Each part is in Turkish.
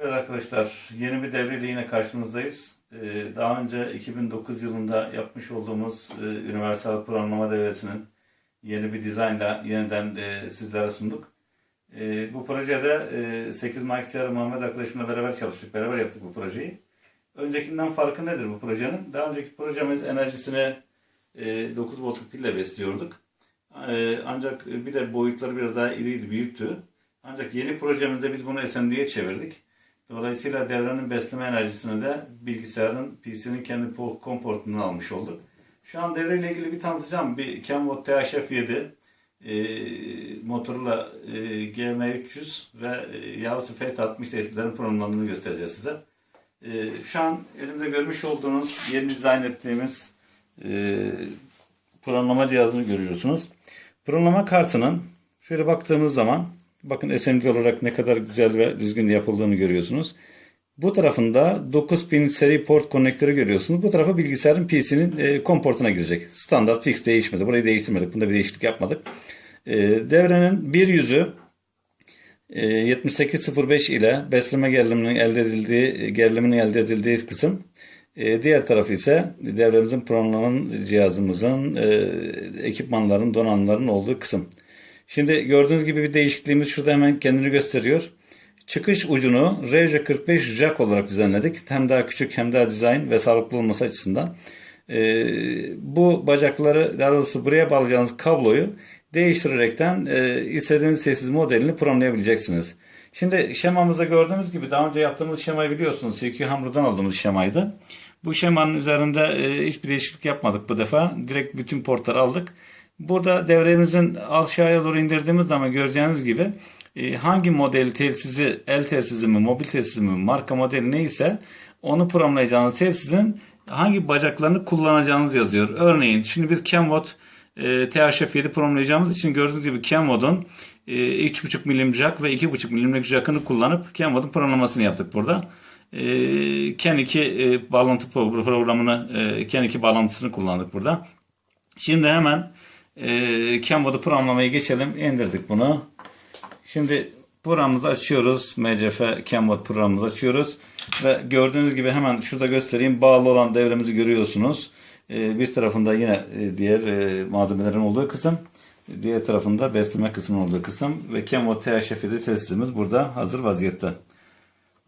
Evet arkadaşlar, yeni bir devreyle yine karşınızdayız. Ee, daha önce 2009 yılında yapmış olduğumuz e, Universal Programlama Devresinin yeni bir dizaynla yeniden e, sizlere sunduk. E, bu projede e, 8 Maxiyar Muhammed arkadaşımla beraber çalıştık, beraber yaptık bu projeyi. Öncekinden farkı nedir bu projenin? Daha önceki projemiz enerjisini e, 9 voltluk pille besliyorduk. Ancak bir de boyutları biraz daha iriydi, büyüktü. Ancak yeni projemizde biz bunu SMD'ye çevirdik. Dolayısıyla devrenin besleme enerjisini de bilgisayarın, PC'nin kendi po- COM portundan almış olduk. Şu an devreyle ilgili bir tanıtacağım. Bir Kenwood THF7 e, motorla e, GM300 ve e, Yahusu FT60 testlerin programlandığını göstereceğiz size. E, şu an elimde görmüş olduğunuz yeni dizayn ettiğimiz e, programlama cihazını görüyorsunuz. Programlama kartının şöyle baktığımız zaman bakın SMD olarak ne kadar güzel ve düzgün yapıldığını görüyorsunuz. Bu tarafında 9 pin seri port konnektörü görüyorsunuz. Bu tarafa bilgisayarın PC'nin e, COM portuna girecek. Standart fix değişmedi. Burayı değiştirmedik. Bunda bir değişiklik yapmadık. E, devrenin bir yüzü e, 7805 ile besleme geriliminin elde edildiği geriliminin elde edildiği kısım. E, diğer tarafı ise devremizin programlama cihazımızın e, ekipmanların, donanımların olduğu kısım. Şimdi gördüğünüz gibi bir değişikliğimiz şurada hemen kendini gösteriyor. Çıkış ucunu RJ45 jack olarak düzenledik. Hem daha küçük hem daha dizayn ve sağlıklı olması açısından. Ee, bu bacakları daha doğrusu buraya bağlayacağınız kabloyu değiştirerekten e, istediğiniz tesis modelini programlayabileceksiniz. Şimdi şemamızda gördüğünüz gibi daha önce yaptığımız şemayı biliyorsunuz. CQ Hamru'dan aldığımız şemaydı. Bu şemanın üzerinde e, hiçbir değişiklik yapmadık bu defa. Direkt bütün portları aldık. Burada devremizin aşağıya doğru indirdiğimiz zaman göreceğiniz gibi e, hangi model telsizi, el telsizi mi, mobil telsizi mi, marka modeli neyse onu programlayacağınız telsizin hangi bacaklarını kullanacağınız yazıyor. Örneğin şimdi biz Kenwood e, THF7 programlayacağımız için gördüğünüz gibi Kenwood'un e, 3.5 milim jack ve 2.5 milimlik jack'ını kullanıp Kenwood'un programlamasını yaptık burada. E, Ken 2 e, bağlantı pro- programını, e, Ken 2 bağlantısını kullandık burada. Şimdi hemen e, Canva'da programlamaya geçelim. İndirdik bunu. Şimdi programımızı açıyoruz. MCF Canva programımızı açıyoruz. Ve gördüğünüz gibi hemen şurada göstereyim. Bağlı olan devremizi görüyorsunuz. E, bir tarafında yine e, diğer e, malzemelerin olduğu kısım. Diğer tarafında besleme kısmının olduğu kısım. Ve Canva THF7 testimiz burada hazır vaziyette.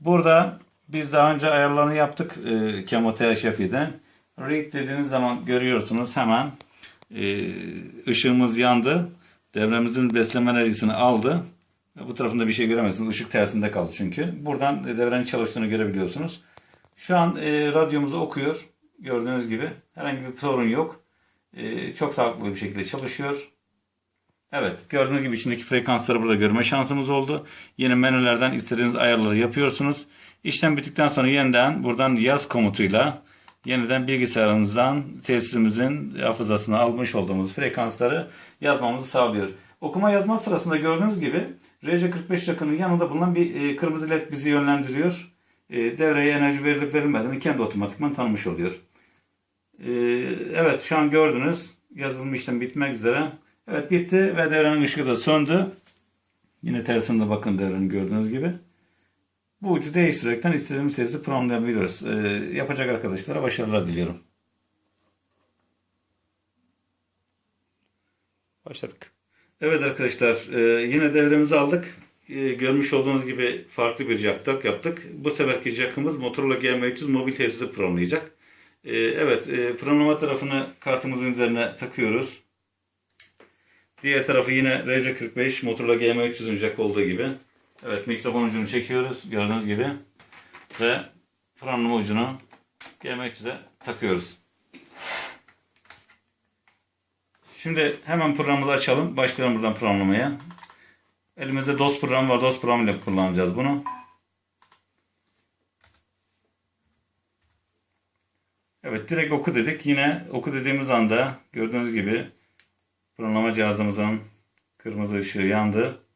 Burada biz daha önce ayarlarını yaptık e, Canva THF7'den. Read dediğiniz zaman görüyorsunuz hemen e, ışığımız yandı. Devremizin besleme enerjisini aldı. Bu tarafında bir şey göremezsiniz. Işık tersinde kaldı çünkü. Buradan devrenin çalıştığını görebiliyorsunuz. Şu an e, radyomuzu okuyor. Gördüğünüz gibi. Herhangi bir sorun yok. E, çok sağlıklı bir şekilde çalışıyor. Evet gördüğünüz gibi içindeki frekansları burada görme şansımız oldu. Yeni menülerden istediğiniz ayarları yapıyorsunuz. İşlem bittikten sonra yeniden buradan yaz komutuyla yeniden bilgisayarımızdan tesisimizin hafızasına almış olduğumuz frekansları yazmamızı sağlıyor. Okuma yazma sırasında gördüğünüz gibi RJ45 yakının yanında bulunan bir e, kırmızı led bizi yönlendiriyor. E, devreye enerji verilip verilmediğini kendi otomatikman tanımış oluyor. E, evet şu an gördünüz yazılım işlem bitmek üzere. Evet bitti ve devrenin ışığı da söndü. Yine tersinde bakın devrenin gördüğünüz gibi. Bu ucu değiştirerekten istediğimiz sesi programlayabiliyoruz. Ee, yapacak arkadaşlara başarılar diliyorum. Başladık. Evet arkadaşlar e, yine devremizi aldık. E, görmüş olduğunuz gibi farklı bir jack yaptık. Bu seferki jackımız Motorola GM300 mobil tesisi programlayacak. E, evet e, programlama tarafını kartımızın üzerine takıyoruz. Diğer tarafı yine RJ45 Motorola GM300'ün jack olduğu gibi. Evet mikrofon ucunu çekiyoruz gördüğünüz gibi. Ve programlama ucunu GM300'e takıyoruz. Şimdi hemen programımızı açalım. Başlayalım buradan programlamaya. Elimizde DOS programı var. DOS programıyla kullanacağız bunu. Evet direkt oku dedik. Yine oku dediğimiz anda gördüğünüz gibi programlama cihazımızın kırmızı ışığı yandı.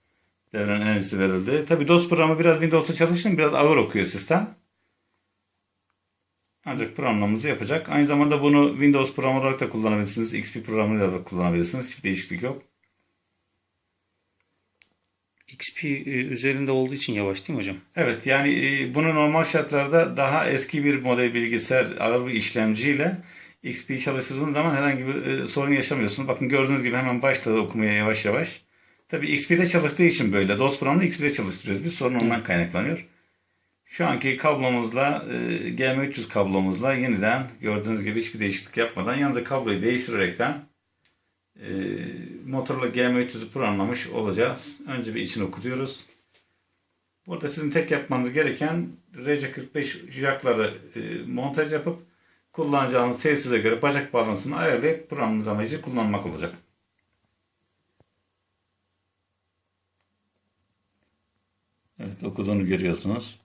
Devrenin enerjisi verildi. Tabi DOS programı biraz Windows'ta çalıştığında biraz ağır okuyor sistem. Ancak programlamamızı yapacak. Aynı zamanda bunu Windows programı olarak da kullanabilirsiniz. XP programıyla da kullanabilirsiniz. Hiçbir değişiklik yok. XP e, üzerinde olduğu için yavaş değil mi hocam? Evet yani e, bunu normal şartlarda daha eski bir model bilgisayar ağır bir işlemciyle XP çalıştırdığınız zaman herhangi bir e, sorun yaşamıyorsunuz. Bakın gördüğünüz gibi hemen başladı okumaya yavaş yavaş. Tabii XP'de çalıştığı için böyle. DOS programını XP'de çalıştırıyoruz. Biz sorun ondan kaynaklanıyor. Şu anki kablomuzla e, GM300 kablomuzla yeniden gördüğünüz gibi hiçbir değişiklik yapmadan yalnızca kabloyu değiştirerekten e, motorla GM300'ü programlamış olacağız. Önce bir içini okutuyoruz. Burada sizin tek yapmanız gereken RC45 jackları e, montaj yapıp kullanacağınız tesise göre bacak bağlantısını ayarlayıp programlayıcı kullanmak olacak. Evet okuduğunu görüyorsunuz.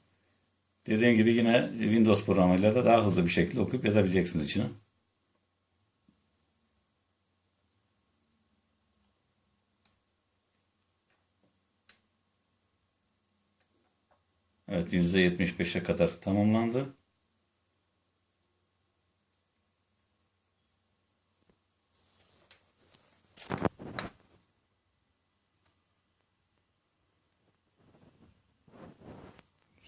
Dediğim gibi yine Windows programıyla da daha hızlı bir şekilde okuyup yazabileceksiniz içine. Evet %75'e kadar tamamlandı.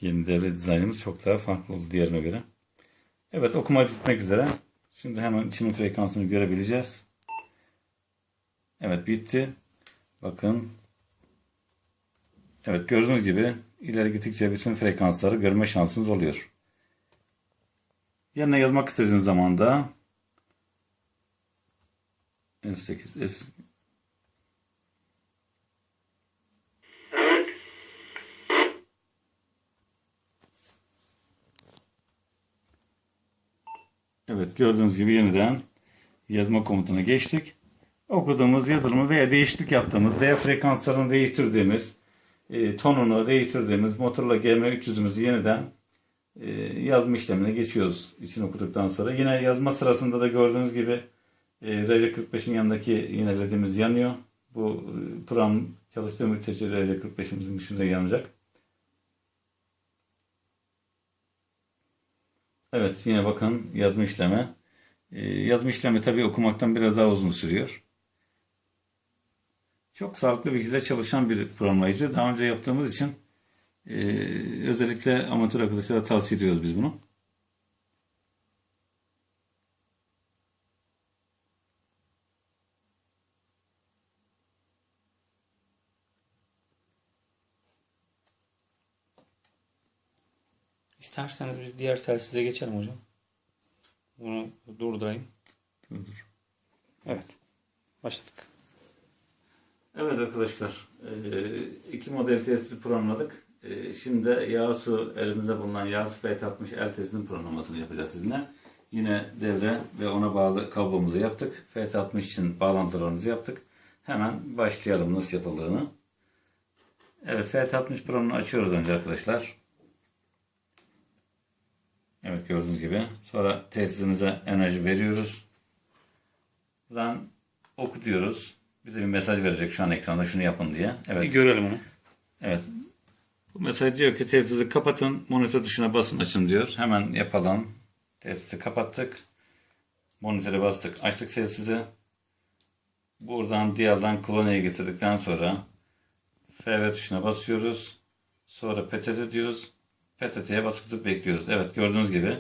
Yeni devre dizaynımız çok daha farklı oldu diğerine göre. Evet okuma bitmek üzere. Şimdi hemen içinin frekansını görebileceğiz. Evet bitti. Bakın. Evet gördüğünüz gibi ileri gittikçe bütün frekansları görme şansınız oluyor. Yerine yazmak istediğiniz zaman da F8 F Evet gördüğünüz gibi yeniden yazma komutuna geçtik. Okuduğumuz yazılımı veya değişiklik yaptığımız veya frekanslarını değiştirdiğimiz, e, tonunu değiştirdiğimiz motorla GM300'ümüzü yeniden e, yazma işlemine geçiyoruz için okuduktan sonra. Yine yazma sırasında da gördüğünüz gibi e, RC45'in yanındaki yine ledimiz yanıyor. Bu e, program çalıştığı müddetçe RC45'imizin dışında yanacak. Evet yine bakın yazma işlemi. Ee, yazma işlemi tabii okumaktan biraz daha uzun sürüyor. Çok sağlıklı bir şekilde çalışan bir programlayıcı. Daha önce yaptığımız için e, özellikle amatör arkadaşlara tavsiye ediyoruz biz bunu. İsterseniz biz diğer telsize geçelim hocam. Bunu durdurayım. Dur, dur. Evet. Başladık. Evet arkadaşlar, e, iki model testi programladık. E, Şimdi de Yasu elimizde bulunan Yasu FT60 L testinin programlamasını yapacağız sizinle. Yine devre ve ona bağlı kablomuzu yaptık. FT60 için bağlantılarımızı yaptık. Hemen başlayalım nasıl yapıldığını. Evet FT60 programını açıyoruz önce arkadaşlar. Evet gördüğünüz gibi. Sonra tesisimize enerji veriyoruz. Buradan oku diyoruz. Bize bir mesaj verecek şu an ekranda şunu yapın diye. Bir Evet. görelim onu. Evet. Bu mesaj diyor ki tesisi kapatın. Monitör tuşuna basın açın diyor. Hemen yapalım. Tesisi kapattık. Monitöre bastık. Açtık tesisi. Buradan diğerden kloneye getirdikten sonra FV tuşuna basıyoruz. Sonra PTT diyoruz. PTT'ye tutup bekliyoruz. Evet gördüğünüz gibi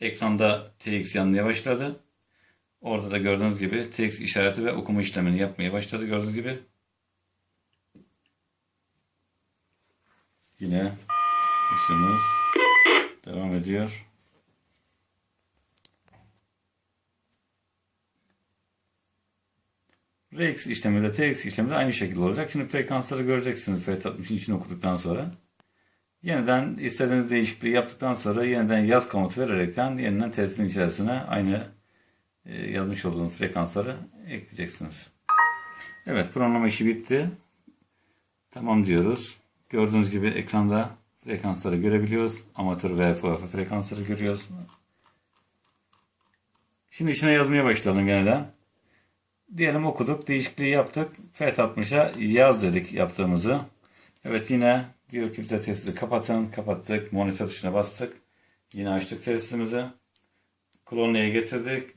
ekranda TX yanmaya başladı. Orada da gördüğünüz gibi TX işareti ve okuma işlemini yapmaya başladı gördüğünüz gibi. Yine ışığımız devam ediyor. RX işlemi de TX işlemi de aynı şekilde olacak. Şimdi frekansları göreceksiniz FT60'ın içini okuduktan sonra. Yeniden istediğiniz değişikliği yaptıktan sonra yeniden yaz komutu vererekten yeniden testin içerisine aynı e, yazmış olduğunuz frekansları ekleyeceksiniz. Evet programlama işi bitti. Tamam diyoruz. Gördüğünüz gibi ekranda frekansları görebiliyoruz. Amatör ve FOF frekansları görüyoruz. Şimdi içine yazmaya başlayalım yeniden. Diyelim okuduk, değişikliği yaptık. FET60'a yaz dedik yaptığımızı. Evet yine diyor ki bize tesisi kapatın. Kapattık. Monitör tuşuna bastık. Yine açtık tesisimizi. Klonluya getirdik.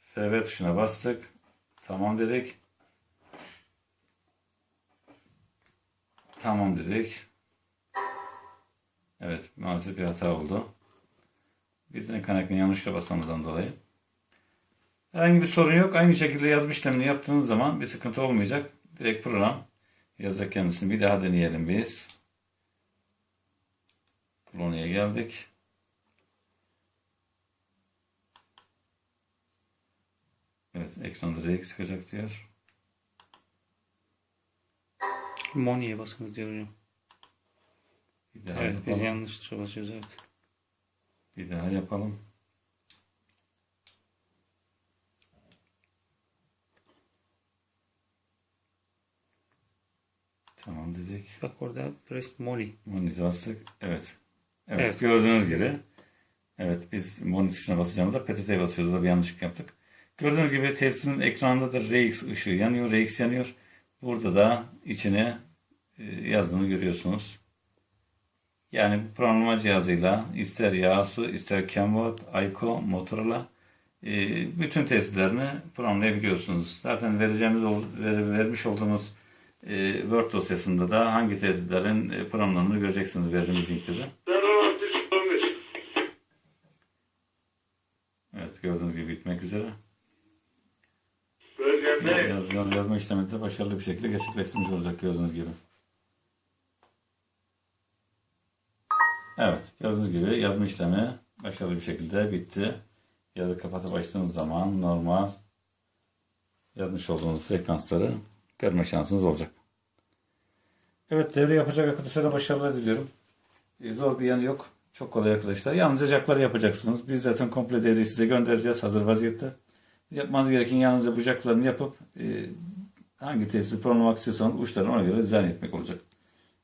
FV tuşuna bastık. Tamam dedik. Tamam dedik. Evet maalesef bir hata oldu. Bizden kaynaklanan yanlışla basmamızdan dolayı. Herhangi bir sorun yok. Aynı şekilde yazım işlemini yaptığınız zaman bir sıkıntı olmayacak. Direkt program yazacak kendisini. Bir daha deneyelim biz. Polonya'ya geldik. Evet ekranda RX çıkacak diyor. Moni'ye basınız diyor hocam. Bir daha Evet biz yapalım. yanlış tuşa basıyoruz evet. Bir daha yapalım. Tamam dedik. Bak orada press Moni. Monitor bastık. Evet. evet. Evet. gördüğünüz gibi. Evet biz monitor tuşuna basacağımızda PTT'ye basıyoruz. Da bir yanlışlık yaptık. Gördüğünüz gibi tesisin ekranında da RX ışığı yanıyor. RX yanıyor. Burada da içine e, yazdığını görüyorsunuz. Yani bu programlama cihazıyla ister Yasu, ister Canvat, Ayko, Motorola e, bütün testlerini programlayabiliyorsunuz. Zaten vereceğimiz vermiş olduğumuz e, Word dosyasında da hangi testlerin e, programlarını göreceksiniz verdiğimiz linkte de. Evet gördüğünüz gibi bitmek üzere. Yaz, yaz- yazma işlemi de başarılı bir şekilde gerçekleştirmiş olacak gördüğünüz gibi. Evet gördüğünüz gibi yazma işlemi başarılı bir şekilde bitti. Yazı kapatıp açtığınız zaman normal yazmış olduğunuz frekansları görme şansınız olacak. Evet devre yapacak arkadaşlara başarılar diliyorum. E, Zor bir yanı yok. Çok kolay arkadaşlar. Yalnızca jackları yapacaksınız. Biz zaten komple devreyi size göndereceğiz hazır vaziyette. Yapmanız gereken yalnızca bu jacklarını yapıp e, hangi tesisi programlamak istiyorsanız uçlarını ona göre dizayn etmek olacak.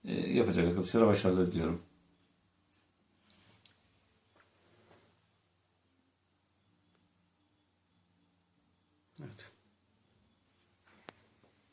E, yapacak arkadaşlara başarılar diliyorum.